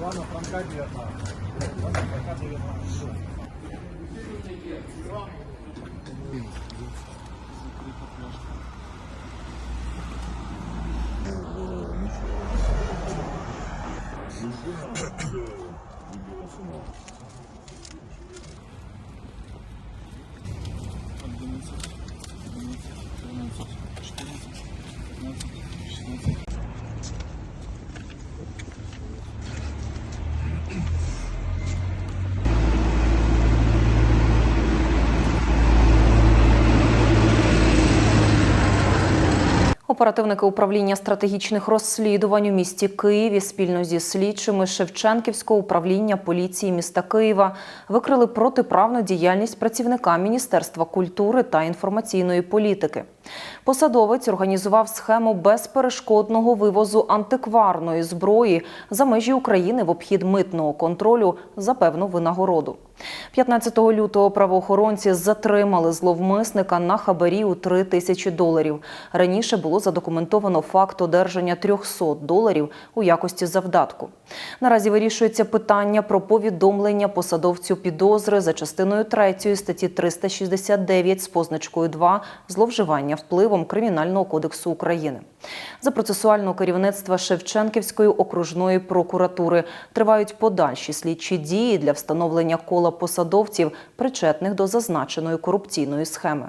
Ивана Франка 19. Ивана Франка 19. Одиннадцать, одиннадцать, тринадцать, четырнадцать, пятнадцать. Оперативники управління стратегічних розслідувань у місті Києві спільно зі слідчими Шевченківського управління поліції міста Києва викрили протиправну діяльність працівника Міністерства культури та інформаційної політики. Посадовець організував схему безперешкодного вивозу антикварної зброї за межі України в обхід митного контролю за певну винагороду. 15 лютого правоохоронці затримали зловмисника на хабарі у 3 тисячі доларів. Раніше було задокументовано факт одержання 300 доларів у якості завдатку. Наразі вирішується питання про повідомлення посадовцю підозри за частиною 3 статті 369 з позначкою 2 зловживання впливом Кримінального кодексу України. За процесуального керівництва Шевченківської окружної прокуратури тривають подальші слідчі дії для встановлення кола посадовців, причетних до зазначеної корупційної схеми.